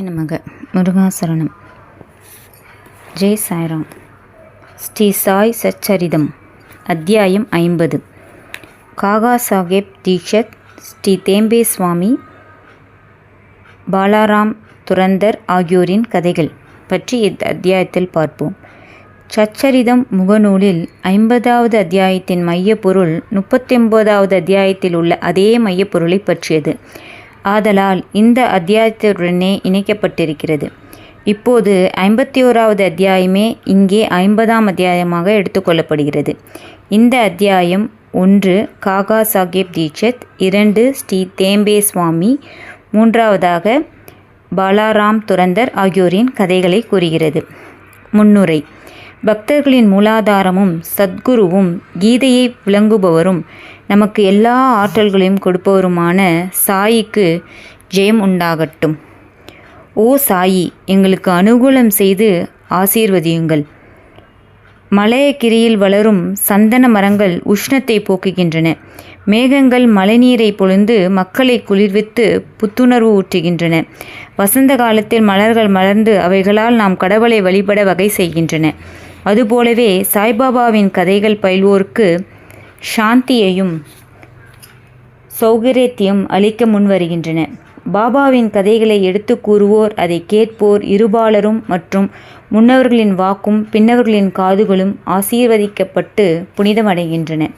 நமக. முருகாசரணம். ஜெய் சாய்ராம். ஸ்ரீ சாய் சச்சரிதம். அத்தியாயம் ஐம்பது. காகா சாஹேப் தீக்ஷத் ஸ்ரீ தேம்பே சுவாமி பாலாராம் துரந்தர் ஆகியோரின் கதைகள் பற்றி இந்த அத்தியாயத்தில் பார்ப்போம். சச்சரிதம் முகநூலில் ஐம்பதாவது அத்தியாயத்தின் மையப்பொருள் முப்பத்தொன்பதாவது அத்தியாயத்தில் உள்ள அதே மையப்பொருளை பற்றியது. ஆதலால் இந்த அத்தியாயத்துடனே இணைக்கப்பட்டிருக்கிறது. இப்போது ஐம்பத்தி ஓராவது அத்தியாயமே இங்கே ஐம்பதாம் அத்தியாயமாக எடுத்துக்கொள்ளப்படுகிறது இந்த அத்தியாயம் ஒன்று காகா சாஹேப் தீட்சத். இரண்டு ஸ்ரீ தேம்பே சுவாமி. மூன்றாவதாக பாலாராம் துரந்தர் ஆகியோரின் கதைகளை கூறுகிறது. முன்னுரை பக்தர்களின் மூலாதாரமும் சத்குருவும் கீதையை விளங்குபவரும் நமக்கு எல்லா ஆற்றல்களையும் கொடுப்பவருமான சாயிக்கு ஜெயம் உண்டாகட்டும். ஓ சாயி எங்களுக்கு அனுகூலம் செய்து ஆசீர்வதியுங்கள். மலையக்கிரியில் வளரும் சந்தன மரங்கள் உஷ்ணத்தை போக்குகின்றன. மேகங்கள் மழைநீரை பொழிந்து மக்களை குளிர்வித்து புத்துணர்வு ஊற்றுகின்றன. வசந்த காலத்தில் மலர்கள் மலர்ந்து அவைகளால் நாம் கடவுளை வழிபட வகை செய்கின்றன. அதுபோலவே சாய்பாபாவின் கதைகள் பயில்வோருக்கு சாந்தியையும் சௌகரியத்தையும் அளிக்க முன்வருகின்றன. பாபாவின் கதைகளை எடுத்து கூறுவோர் அதை கேட்போர் இருபாலரும் மற்றும் முன்னவர்களின் வாக்கும் பின்னவர்களின் காதுகளும் ஆசீர்வதிக்கப்பட்டு புனிதமடைகின்றன.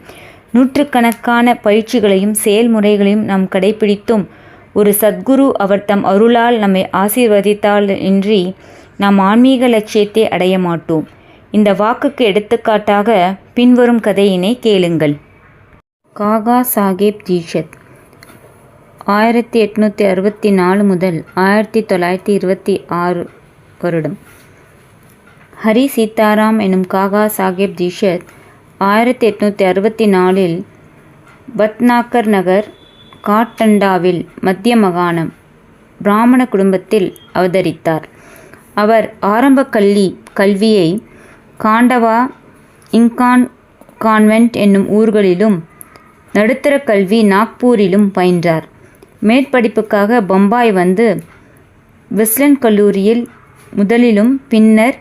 நூற்றுக்கணக்கான பயிற்சிகளையும் செயல்முறைகளையும் நாம் கடைபிடித்தும் ஒரு சத்குரு அவர் தம் அருளால் நம்மை ஆசீர்வதித்தால் இன்றி நாம் ஆன்மீக லட்சியத்தை அடைய மாட்டோம். இந்த வாக்குக்கு எடுத்துக்காட்டாக பின்வரும் கதையினை கேளுங்கள். காகா சாஹேப் தீஷத் ஆயிரத்தி எட்நூற்றி அறுபத்தி நாலு முதல் ஆயிரத்தி தொள்ளாயிரத்தி இருபத்தி ஆறு வருடம். ஹரி சீதாராம் எனும் காகா சாஹேப் தீஷத் ஆயிரத்தி எட்நூற்றி அறுபத்தி நாலில் பத்நாக்கர் நகர் காட்டண்டாவில் மத்திய மகாணம் பிராமண குடும்பத்தில் அவதரித்தார். அவர் ஆரம்ப கல்வி கல்வியை காண்டவா இங்கான் கான்வென்ட் என்னும் ஊர்களிலும் நடுத்தர கல்வி நாக்பூரிலும் பயின்றார். மேற்படிப்புக்காக பம்பாய் வந்து வெஸ்லன் கல்லூரியில் முதலிலும் பின்னர்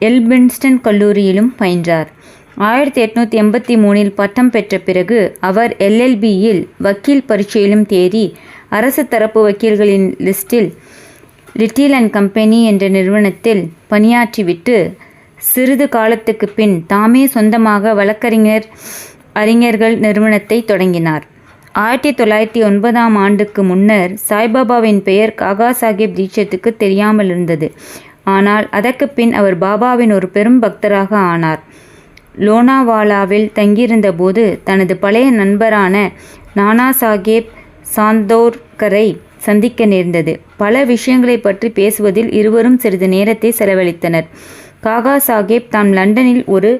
எல்பின்ஸ்டன் கல்லூரியிலும் பயின்றார். ஆயிரத்தி எட்நூற்றி எண்பத்தி மூணில் பட்டம் பெற்ற பிறகு அவர் எல்எல்பியில் வக்கீல் பரீட்சையிலும் தேறி அரசு தரப்பு வக்கீல்களின் லிஸ்டில் லிட்டில் அண்ட் கம்பெனி என்ற நிறுவனத்தில் பணியாற்றிவிட்டு சிறிது காலத்துக்கு பின் தாமே சொந்தமாக வழக்கறிஞர் அறிஞர்கள் நிறுவனத்தை தொடங்கினார். ஆயிரத்தி தொள்ளாயிரத்தி ஒன்பதாம் ஆண்டுக்கு முன்னர் சாய்பாபாவின் பெயர் காகா சாஹிப் தீட்சத்துக்கு தெரியாமல் இருந்தது. ஆனால் அதற்கு பின் அவர் பாபாவின் ஒரு பெரும் பக்தராக ஆனார். லோனாவாலாவில் தங்கியிருந்த போது தனது பழைய நண்பரான நானா சாஹேப் சாந்தோர்கரை சந்திக்க நேர்ந்தது. பல விஷயங்களை பற்றி பேசுவதில் இருவரும் சிறிது நேரத்தை செலவழித்தனர். காகா சாஹேப் தாம் லண்டனில் ஒரு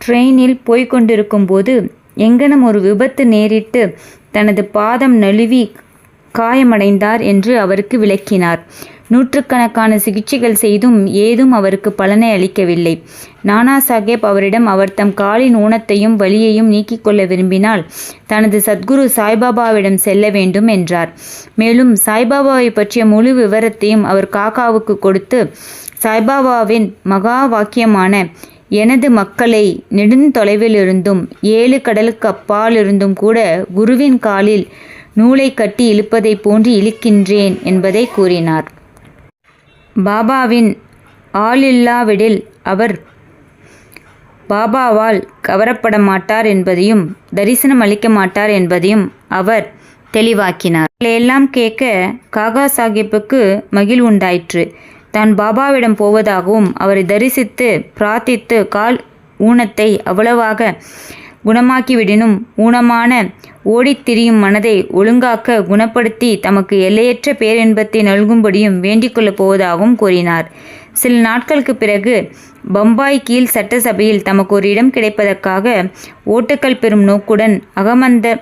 ட்ரெயினில் போய்கொண்டிருக்கும்போது எங்கனம் ஒரு விபத்து நேரிட்டு தனது பாதம் நழுவி காயமடைந்தார் என்று அவருக்கு விளக்கினார். நூற்றுக்கணக்கான சிகிச்சைகள் செய்தும் ஏதும் அவருக்கு பலனை அளிக்கவில்லை. நானா சாஹேப் அவரிடம் அவர் தம் காலின் ஊனத்தையும் வலியையும் நீக்கிக் கொள்ள விரும்பினால் தனது சத்குரு சாய்பாபாவிடம் செல்ல வேண்டும் என்றார். மேலும் சாய்பாபாவை பற்றிய முழு விவரத்தையும் அவர் காக்காவுக்கு கொடுத்து சாய்பாபாவின் மகா வாக்கியமான எனது மக்களை நெடுந்தொலைவிலிருந்தும் ஏழு கடலுக்கு அப்பாலிருந்தும் கூட குருவின் காலில் நூலை கட்டி இழுப்பதை போன்று இழுக்கின்றேன் என்பதை கூறினார். பாபாவின் ஆளில்லாவிடில் அவர் பாபாவால் கவரப்பட மாட்டார் என்பதையும் தரிசனம் அளிக்க மாட்டார் என்பதையும் அவர் தெளிவாக்கினார். எல்லாம் கேட்க காகா சாஹிப்புக்கு மகிழ்வுண்டாயிற்று. தான் பாபாவிடம் போவதாகவும் அவரை தரிசித்து பிரார்த்தித்து கால் ஊனத்தை அவ்வளவாக குணமாக்கிவிடினும் ஊனமான ஓடித் திரியும் மனதை ஒழுங்காக்க குணப்படுத்தி தமக்கு எல்லையற்ற பேரின்பத்தை நல்கும்படியும் வேண்டிக்கொள்ளப் போவதாகவும் கூறினார். சில நாட்களுக்கு பிறகு பம்பாய் கீழ் சட்டசபையில் தமக்கு ஒரு இடம் கிடைப்பதற்காக ஓட்டுக்கள் பெறும் நோக்குடன் அகமந்த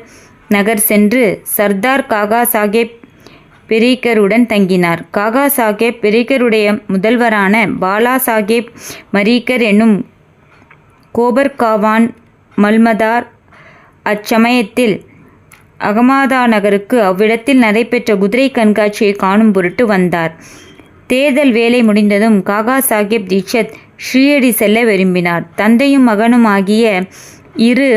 நகர் சென்று சர்தார் காகா சாஹேப் பெரீக்கருடன் தங்கினார். காகா சாஹேப் பெரீக்கருடைய முதல்வரான பாலா சாஹேப் மரீக்கர் என்னும் கோபர்காவான் மல்மதார் அச்சமயத்தில் அகமதா நகருக்கு அவ்விடத்தில் நடைபெற்ற குதிரை கண்காட்சியை காணும் பொருட்டு வந்தார். தேர்தல் வேலை முடிந்ததும் காகா சாஹேப் தீட்சத் ஷீரடி செல்ல விரும்பினார். தந்தையும் மகனும் ஆகிய இரு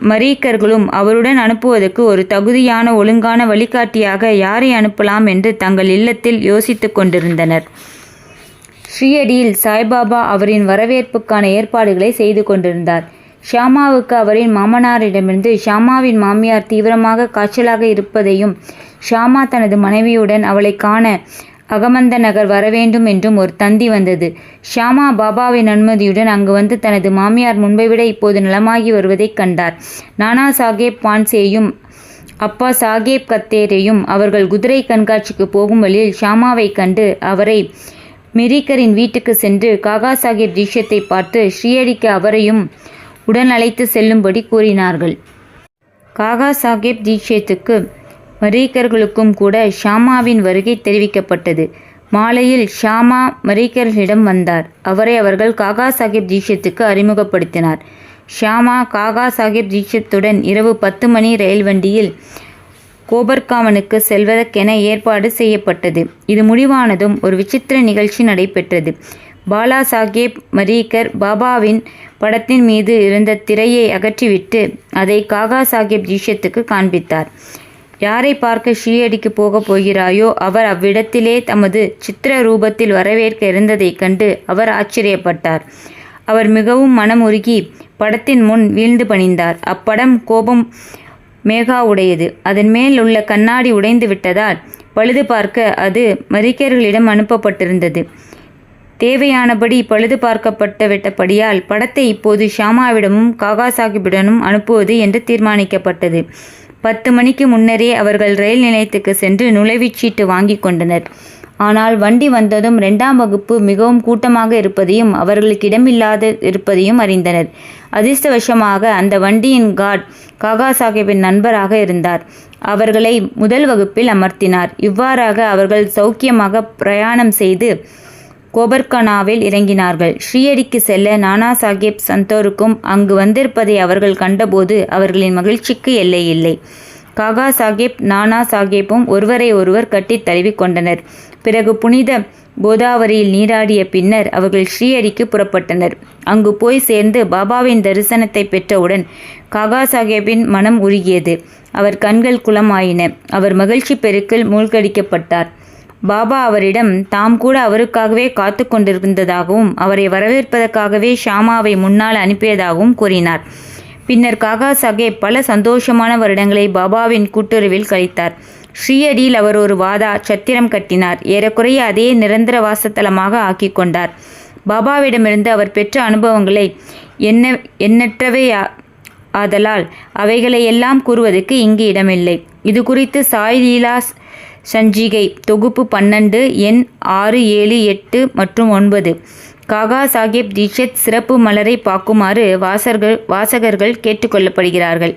மரீக்கர்களும் அவருடன் அனுப்புவதற்கு ஒரு தகுதியான ஒழுங்கான வழிகாட்டியாக யாரை அனுப்பலாம் என்று தங்கள் இல்லத்தில் யோசித்துக் கொண்டிருந்தனர். ஸ்ரீயடியில் சாய்பாபா அவரின் வரவேற்புக்கான ஏற்பாடுகளை செய்து கொண்டிருந்தார். ஷியாமாவுக்கு அவரின் மாமனாரிடமிருந்து ஷியாமாவின் மாமியார் தீவிரமாக காய்ச்சலாக இருப்பதையும் ஷியாமா தனது மனைவியுடன் அவளை காண அகமந்த நகர் வரவேண்டும் என்றும் ஒரு தந்தி வந்தது. ஷியாமா பாபாவின் அனுமதியுடன் அங்கு வந்து தனது மாமியார் முன்பை விட இப்போது நலமாகி வருவதைக் கண்டார். நானா சாஹேப் பான்சேயும் அப்பா சாகேப் கத்தேரையும் அவர்கள் குதிரை கண்காட்சிக்கு போகும் வழியில் ஷாமாவை கண்டு அவரை மிரிக்கரின் வீட்டுக்கு சென்று காகா சாஹேப் தீட்சத்தை பார்த்து ஸ்ரீயடிக்கு அவரையும் உடன் அழைத்து செல்லும்படி கூறினார்கள். காகா சாஹேப் தீட்சத்துக்கு மரீக்கர்களுக்கும் கூட ஷாமாவின் வருகை தெரிவிக்கப்பட்டது. மாலையில் ஷாமா மரீக்கர்களிடம் வந்தார். அவரை அவர்கள் காகா சாஹிப் தீட்சத்துக்கு அறிமுகப்படுத்தினார். ஷாமா காகா சாஹிப் தீட்சத்துடன் இரவு பத்து மணி ரயில் வண்டியில் கோபர்காமனுக்கு செல்வதற்கென ஏற்பாடு செய்யப்பட்டது. இது முடிவானதும் ஒரு விசித்திர நிகழ்ச்சி நடைபெற்றது. பாலா சாஹேப் மரீக்கர் பாபாவின் படத்தின் மீது இருந்த திரையை அகற்றிவிட்டு அதை காகா சாஹேப் ஜீஷத்துக்கு காண்பித்தார். யாரை பார்க்க ஷீயடிக்கு போகப் போகிறாயோ அவர் அவ்விடத்திலே தமது சித்திர ரூபத்தில் வரவேற்க இருந்ததைக் கண்டு அவர் ஆச்சரியப்பட்டார். அவர் மிகவும் மனமுருகி படத்தின் முன் வீழ்ந்து பணிந்தார். அப்படம் கோபம் மேகா உடையது அதன் மேல் உள்ள கண்ணாடி உடைந்து விட்டதால் பழுது பார்க்க அது மரிக்கர்களிடம் அனுப்பப்பட்டிருந்தது. தேவையானபடி பழுது பார்க்கப்பட்டு விட்டபடியால் படத்தை இப்போது ஷாமாவிடமும் காகா சாஹிப்பிடமும் அனுப்புவது என்று தீர்மானிக்கப்பட்டது. பத்து மணிக்கு முன்னரே அவர்கள் ரயில் நிலையத்துக்கு சென்று நுழைவுச்சீட்டு வாங்கி கொண்டனர். ஆனால் வண்டி வந்ததும் ரெண்டாம் வகுப்பு மிகவும் கூட்டமாக இருப்பதையும் அவர்களுக்கு இடமில்லாது இருப்பதையும் அறிந்தனர். அதிர்ஷ்டவசமாக அந்த வண்டியின் கார்ட் காகா சாஹிப்பின் நண்பராக இருந்தார். அவர்களை முதல் வகுப்பில் அமர்த்தினார். இவ்வாறாக அவர்கள் சௌக்கியமாக பிரயாணம் செய்து கோபர்கனாவில் இறங்கினார்கள். ஸ்ரீயடிக்கு செல்ல நானா சாஹேப் சந்தோருக்கும் அங்கு வந்திருப்பதை அவர்கள் கண்டபோது அவர்களின் மகிழ்ச்சிக்கு எல்லை இல்லை காகா சாஹேப் நானா சாஹேப்பும் ஒருவரை ஒருவர் கட்டித் தழுவி கொண்டனர். பிறகு புனித கோதாவரியில் நீராடிய பின்னர் அவர்கள் ஸ்ரீஹரிக்கு புறப்பட்டனர். அங்கு போய் சேர்ந்து பாபாவின் தரிசனத்தை பெற்றவுடன் காகா சாஹேப்பின் மனம் உருகியது. அவர் கண்கள் குளமாயின. அவர் மகிழ்ச்சி பெருக்கில் மூழ்கடிக்கப்பட்டார். பாபா அவரிடம் தாம் கூட அவருக்காகவே காத்து கொண்டிருந்ததாகவும் அவரை வரவேற்பதற்காகவே ஷாமாவை முன்னால் அனுப்பியதாகவும் கூறினார். பின்னர் காகா சாஹேப் பல சந்தோஷமான வருடங்களை பாபாவின் கூட்டுறவில் கழித்தார். ஸ்ரீயடியில் அவர் ஒரு வாதா சத்திரம் கட்டினார். ஏறக்குறைய அதே நிரந்தர வாசத்தலமாக ஆக்கி கொண்டார். பாபாவிடமிருந்து அவர் பெற்ற அனுபவங்களை என்ன எண்ணற்றவை ஆதலால் அவைகளை எல்லாம் கூறுவதற்கு இங்கு இடமில்லை. இது குறித்து சாய் லீலாஸ் சஞ்சிகை தொகுப்பு பன்னெண்டு எண் ஆறு ஏழு எட்டு மற்றும் ஒன்பது. காகா சாஹேப் தீட்சத் சிறப்பு மலரை பார்க்குமாறு வாசகர்கள் வாசகர்கள் கேட்டுக்கொள்ளப்படுகிறார்கள்.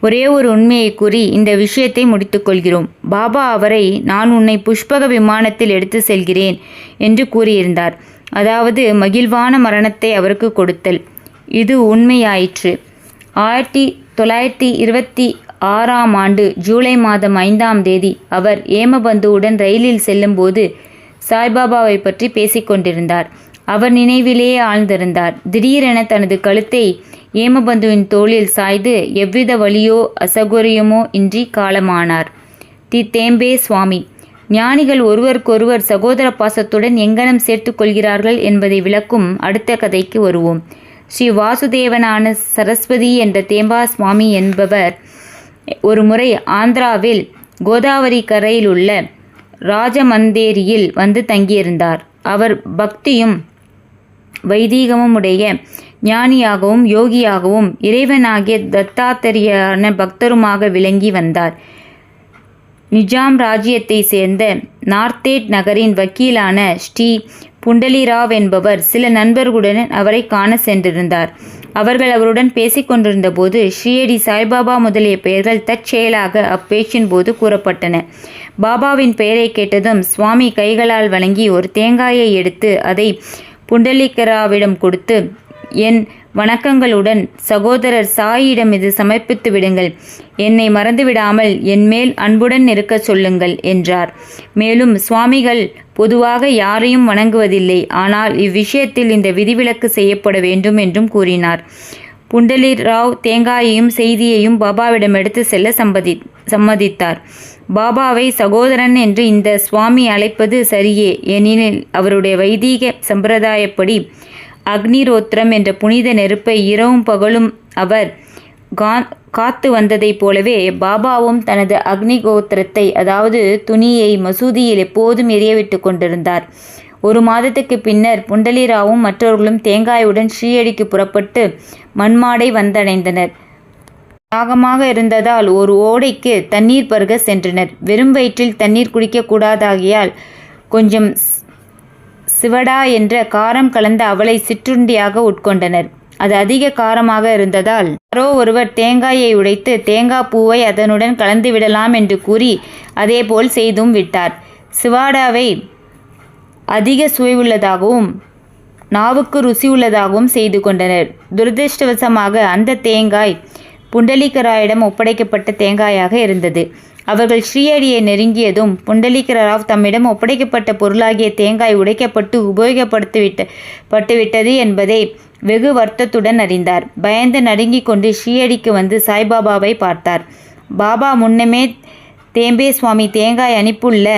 ஒரே ஒரு உண்மையை கூறி இந்த விஷயத்தை முடித்துக்கொள்கிறோம் பாபா அவரை நான் உன்னை புஷ்பக விமானத்தில் எடுத்து செல்கிறேன் என்று கூறியிருந்தார். அதாவது மகிழ்வான மரணத்தை அவருக்கு கொடுத்தல். இது உண்மையாயிற்று. ஆயிரத்தி தொள்ளாயிரத்தி இருபத்தி ஆறாம் ஆண்டு ஜூலை மாதம் ஐந்தாம் தேதி அவர் ஏமபந்துவுடன் ரயிலில் செல்லும்போது சாய்பாபாவை பற்றி பேசிக்கொண்டிருந்தார். அவர் நினைவிலேயே ஆழ்ந்திருந்தார். திடீரென தனது கழுத்தை ஏமபந்துவின் தோளில் சாய்ந்து எவ்வித வழியோ அசௌகரியமோ இன்றி காலமானார். தி தேம்பே சுவாமி ஞானிகள் ஒருவருக்கொருவர் சகோதர பாசத்துடன் எங்கனம் சேர்த்து கொள்கிறார்கள் என்பதை விளக்கும் அடுத்த கதைக்கு வருவோம். ஸ்ரீ வாசுதேவனான சரஸ்வதி என்ற தேம்பா சுவாமி என்பவர் ஒரு முறை ஆந்திராவில் கோதாவரி கரையில் உள்ள ராஜமந்தேரியில் வந்து தங்கியிருந்தார். அவர் பக்தியும் வைதீகமும் உடைய ஞானியாகவும் யோகியாகவும் இறைவனாகிய தத்தாத்திரியான பக்தருமாக விளங்கி வந்தார். நிஜாம் ராஜ்யத்தை சேர்ந்த நார்த்தேட் நகரின் வக்கீலான ஸ்ரீ புண்டலிராவ் என்பவர் சில நண்பர்களுடன் அவரை காண சென்றிருந்தார். அவர்கள் அவருடன் பேசிக் கொண்டிருந்தபோது ஸ்ரீயடி சாய்பாபா முதலிய பெயர்கள் தற்செயலாக அப்பேச்சின் போது கூறப்பட்டன. பாபாவின் பெயரை கேட்டதும் சுவாமி கைகளால் வணங்கி ஒரு தேங்காயை எடுத்து அதை புண்டலிகராவிடம் கொடுத்து என் வணக்கங்களுடன் சகோதரர் சாயிடம் இது சமர்ப்பித்து விடுங்கள். என்னை மறந்துவிடாமல் என்மேல் அன்புடன் இருக்கச் சொல்லுங்கள் என்றார். மேலும் சுவாமிகள் பொதுவாக யாரையும் வணங்குவதில்லை. ஆனால் இவ்விஷயத்தில் இந்த விதிவிலக்கு செய்யப்பட வேண்டும் என்றும் கூறினார். புண்டலி ராவ் தேங்காயையும் செய்தியையும் பாபாவிடம் எடுத்து செல்ல சம்மதி சம்மதித்தார். பாபாவை சகோதரன் என்று இந்த சுவாமி அழைப்பது சரியே. ஏனெனில் அவருடைய வைதீக சம்பிரதாயப்படி அக்னிரோத்திரம் என்ற புனித நெருப்பை இரவும் பகலும் அவர் கா காத்து வந்ததைப் போலவே பாபாவும் தனது அக்னி கோத்திரத்தை அதாவது துணியை மசூதியில் எப்போதும் எரியவிட்டு கொண்டிருந்தார். ஒரு மாதத்துக்கு பின்னர் புண்டலிராவும் மற்றவர்களும் தேங்காயுடன் ஸ்ரீயடிக்கு புறப்பட்டு மண்மாடை வந்தடைந்தனர். தாகமாக இருந்ததால் ஒரு ஓடைக்கு தண்ணீர் பருக சென்றனர். வெறும் வயிற்றில் தண்ணீர் குடிக்கக்கூடாதாகியால் கொஞ்சம் சிவடா என்ற காரம் கலந்த அவளை சிற்றுண்டியாக உட்கொண்டனர். அது அதிக காரமாக இருந்ததால் யாரோ ஒருவர் தேங்காயை உடைத்து தேங்காய் பூவை அதனுடன் கலந்து விடலாம் என்று கூறி அதேபோல் செய்தும் விட்டார். சிவாடாவை அதிக சுவையுள்ளதாகவும் நாவுக்கு ருசி உள்ளதாகவும் செய்து கொண்டனர். துரதிருஷ்டவசமாக அந்த தேங்காய் புண்டலிகராயிடம் ஒப்படைக்கப்பட்ட தேங்காயாக இருந்தது. அவர்கள் ஸ்ரீயடியை நெருங்கியதும் புண்டலீகராவ் தம்மிடம் ஒப்படைக்கப்பட்ட பொருளாகிய தேங்காய் உடைக்கப்பட்டு உபயோகப்படுத்திவிட்ட பட்டுவிட்டது என்பதை வெகு வருத்தத்துடன் அறிந்தார். பயந்து நடுங்கிக் கொண்டு ஸ்ரீயடிக்கு வந்து சாய்பாபாவை பார்த்தார். பாபா முன்னமே தேம்பே சுவாமி தேங்காய் அனுப்புள்ள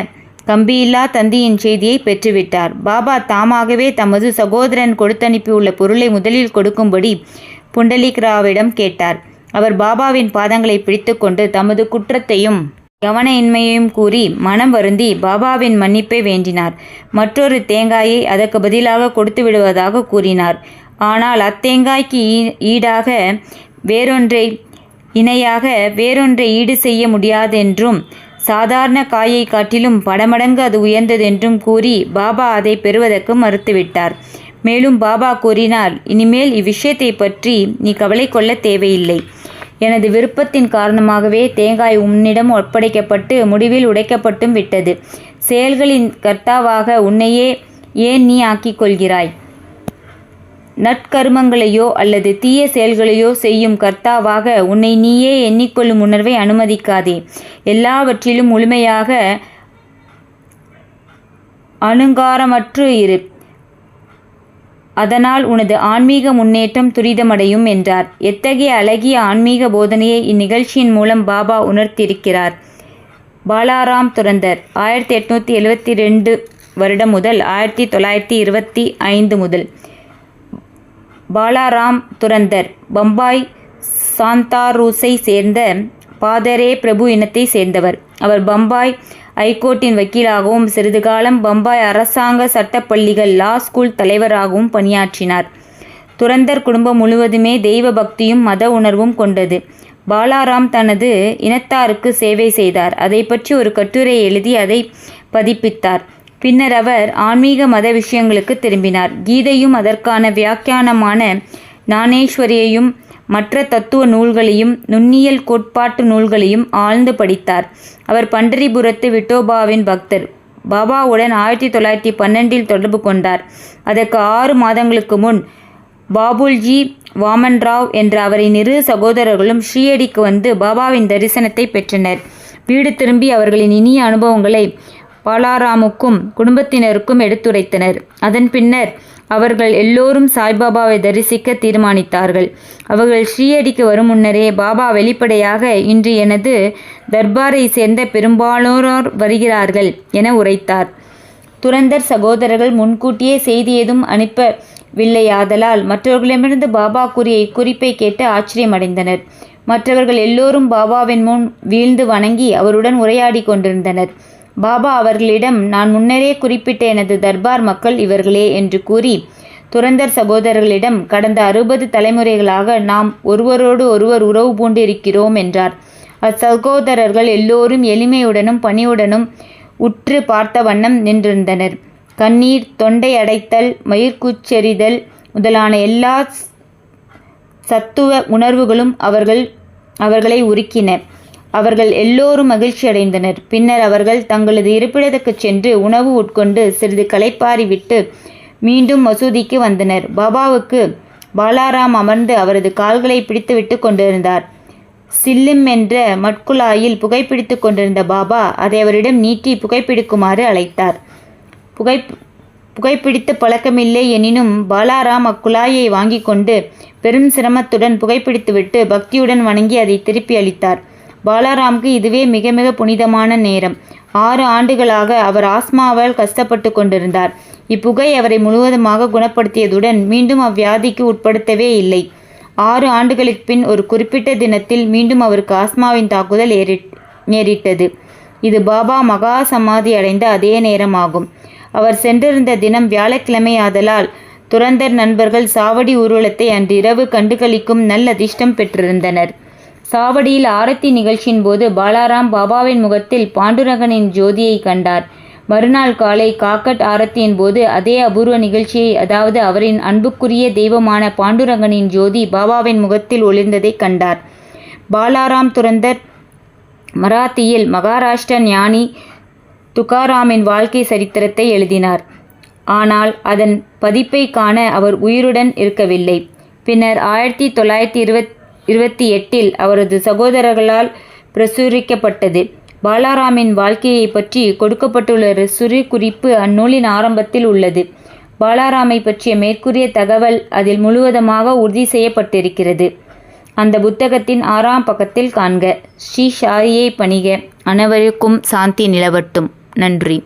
கம்பியில்லா தந்தியின் செய்தியை பெற்றுவிட்டார். பாபா தாமாகவே தமது சகோதரன் கொடுத்தனுப்பியுள்ள பொருளை முதலில் கொடுக்கும்படி புண்டலிக்ராவிடம் கேட்டார். அவர் பாபாவின் பாதங்களை பிடித்துக்கொண்டு தமது குற்றத்தையும் கவனையின்மையையும் கூறி மனம் வருந்தி பாபாவின் மன்னிப்பை வேண்டினார். மற்றொரு தேங்காயை அதற்கு பதிலாக கொடுத்து விடுவதாக கூறினார். ஆனால் அத்தேங்காய்க்கு ஈ- ஈடாக வேறொன்றை இணையாக வேறொன்றை ஈடு செய்ய முடியாதென்றும் சாதாரண காயை காட்டிலும் படமடங்கு அது உயர்ந்ததென்றும் கூறி பாபா அதை பெறுவதற்கு மறுத்துவிட்டார். மேலும் பாபா கூறினார் இனிமேல் இவ்விஷயத்தை பற்றி நீ கவலை கொள்ள தேவையில்லை. எனது விருப்பத்தின் காரணமாகவே தேங்காய் உன்னிடம் ஒப்படைக்கப்பட்டு முடிவில் உடைக்கப்பட்டும் விட்டது. செயல்களின் கர்த்தாவாக உன்னையே ஏன் நீ ஆக்கிக் கொள்கிறாய்? நற்கருமங்களையோ அல்லது தீய செயல்களையோ செய்யும் கர்த்தாவாக உன்னை நீயே எண்ணிக்கொள்ளும் உணர்வை அனுமதிக்காதே. எல்லாவற்றிலும் முழுமையாக அணுங்காரமற்று இரு. அதனால் உனது ஆன்மீக முன்னேற்றம் துரிதமடையும் என்றார். எத்தகைய அழகிய ஆன்மீக போதனையை இந்நிகழ்ச்சியின் மூலம் பாபா உணர்த்தியிருக்கிறார்? பாலாராம் துரந்தர் ஆயிரத்தி எட்நூற்றி எழுவத்தி ரெண்டு வருடம் முதல் ஆயிரத்தி தொள்ளாயிரத்தி இருபத்தி ஐந்து முதல். பாலாராம் துரந்தர் பம்பாய் சாந்தாரூஸை சேர்ந்த பாதரே பிரபு இனத்தை சேர்ந்தவர். அவர் பம்பாய் ஐகோர்ட்டின் வக்கீலாகவும் சிறிது காலம் பம்பாய் அரசாங்க சட்டப்பள்ளிகள் லா ஸ்கூல் தலைவராகவும் பணியாற்றினார். துரந்தர் குடும்பம் முழுவதுமே தெய்வ பக்தியும் மத உணர்வும் கொண்டது. பாலாராம் தனது இனத்தாருக்கு சேவை செய்தார். அதை பற்றி ஒரு கட்டுரை எழுதி அதை பதிப்பித்தார். பின்னர் அவர் ஆன்மீக மத விஷயங்களுக்கு திரும்பினார். கீதையும் அதற்கான வியாக்கியானமான நானேஸ்வரியையும் மற்ற தத்துவ நூல்களையும் நுண்ணியல் கோட்பாட்டு நூல்களையும் ஆழ்ந்து படித்தார். அவர் பண்டரிபுரத்து விட்டோபாவின் பக்தர். பாபாவுடன் ஆயிரத்தி தொள்ளாயிரத்தி பன்னெண்டில் தொடர்பு கொண்டார். அதற்கு ஆறு மாதங்களுக்கு முன் பாபுல்ஜி வாமன் ராவ் என்ற அவரின் இரு சகோதரர்களும் ஷீயடிக்கு வந்து பாபாவின் தரிசனத்தை பெற்றனர். வீடு திரும்பி அவர்களின் இனிய அனுபவங்களை பாலாராமுக்கும் குடும்பத்தினருக்கும் எடுத்துரைத்தனர். அதன் பின்னர் அவர்கள் எல்லோரும் சாய்பாபாவை தரிசிக்க தீர்மானித்தார்கள். அவர்கள் ஸ்ரீயடிக்கு வரும் முன்னரே பாபா வெளிப்படையாக இன்று எனது தர்பாரை சேர்ந்த பெரும்பாலோரோர் வருகிறார்கள் என உரைத்தார். துரந்தர் சகோதரர்கள் முன்கூட்டியே செய்தி ஏதும் அனுப்பவில்லையாதலால் மற்றவர்களிடமிருந்து பாபா கூறிய இக்குறிப்பை கேட்டு ஆச்சரியமடைந்தனர். மற்றவர்கள் எல்லோரும் பாபாவின் முன் வீழ்ந்து வணங்கி அவருடன் உரையாடி கொண்டிருந்தனர். பாபா அவர்களிடம் நான் முன்னரே குறிப்பிட்ட எனது தர்பார் மக்கள் இவர்களே என்று கூறி துரந்தர் சகோதரர்களிடம் கடந்த அறுபது தலைமுறைகளாக நாம் ஒருவரோடு ஒருவர் உறவு பூண்டிருக்கிறோம் என்றார். அச்சகோதரர்கள் எல்லோரும் எளிமையுடனும் பணியுடனும் உற்று பார்த்த வண்ணம் நின்றிருந்தனர். கண்ணீர் தொண்டை அடைத்தல் மயிர்கூச்செறிதல் முதலான எல்லா சத்துவ உணர்வுகளும் அவர்கள் அவர்களை உருக்கின. அவர்கள் எல்லோரும் மகிழ்ச்சி அடைந்தனர். பின்னர் அவர்கள் தங்களது இருப்பிடத்துக்கு சென்று உணவு உட்கொண்டு சிறிது களைப்பாறிவிட்டு மீண்டும் மசூதிக்கு வந்தனர். பாபாவுக்கு பாலாராம் அமர்ந்து அவரது கால்களை பிடித்துவிட்டு கொண்டிருந்தார். சில்லும் என்ற மட்குழாயில் புகைப்பிடித்து கொண்டிருந்த பாபா அதை அவரிடம் நீட்டி புகைப்பிடிக்குமாறு அழைத்தார். புகை புகைப்பிடித்த பழக்கமில்லை எனினும் பாலாராம் அக்குழாயை வாங்கி கொண்டு பெரும் சிரமத்துடன் புகைப்பிடித்துவிட்டு பக்தியுடன் வணங்கி அதை திருப்பி அளித்தார். பாலாராமுக்கு இதுவே மிக மிக புனிதமான நேரம். ஆறு ஆண்டுகளாக அவர் ஆஸ்மாவால் கஷ்டப்பட்டு கொண்டிருந்தார். இப்புகை அவரை முழுவதுமாக குணப்படுத்தியதுடன் மீண்டும் அவ்வியாதிக்கு உட்படுத்தவே இல்லை. ஆறு ஆண்டுகளுக்கு பின் ஒரு குறிப்பிட்ட தினத்தில் மீண்டும் அவருக்கு ஆஸ்மாவின் தாக்குதல் ஏறி நேரிட்டது. இது பாபா மகா சமாதி அடைந்த அதே நேரமாகும். அவர் சென்றிருந்த தினம் வியாழக்கிழமை ஆதலால் துரந்தர் நண்பர்கள் சாவடி ஊர்வலத்தை அன்றிரவு கண்டுகளிக்கும் நல்ல அதிர்ஷ்டம் பெற்றிருந்தனர். சாவடியில் ஆரத்தி நிகழ்ச்சியின் போது பாலாராம் பாபாவின் முகத்தில் பாண்டுரங்கனின் ஜோதியை கண்டார். மறுநாள் காலை காக்கட் ஆரத்தியின் போது அதே அபூர்வ நிகழ்ச்சியை அதாவது அவரின் அன்புக்குரிய தெய்வமான பாண்டுரங்கனின் ஜோதி பாபாவின் முகத்தில் ஒளிர்ந்ததை கண்டார். பாலாராம் துரந்தர் மராத்தியில் மகாராஷ்டிர ஞானி துகாராமின் வாழ்க்கை சரித்திரத்தை எழுதினார். ஆனால் அதன் பதிப்பை காண அவர் உயிருடன் இருக்கவில்லை. பின்னர் ஆயிரத்தி தொள்ளாயிரத்தி இருபத் இருபத்தி எட்டில் அவரது சகோதரர்களால் பிரசுரிக்கப்பட்டது. பாலாராமின் வாழ்க்கையை பற்றி கொடுக்கப்பட்டுள்ள சிறு குறிப்பு அந்நூலின் ஆரம்பத்தில் உள்ளது. பாலாராமை பற்றிய மேற்கூறிய தகவல் அதில் முழுவதுமாக உறுதி செய்யப்பட்டிருக்கிறது. அந்த புத்தகத்தின் ஆறாம் பக்கத்தில் காண்க. ஸ்ரீ சாயியை பணிக. அனைவருக்கும் சாந்தி நிலவட்டும். நன்றி.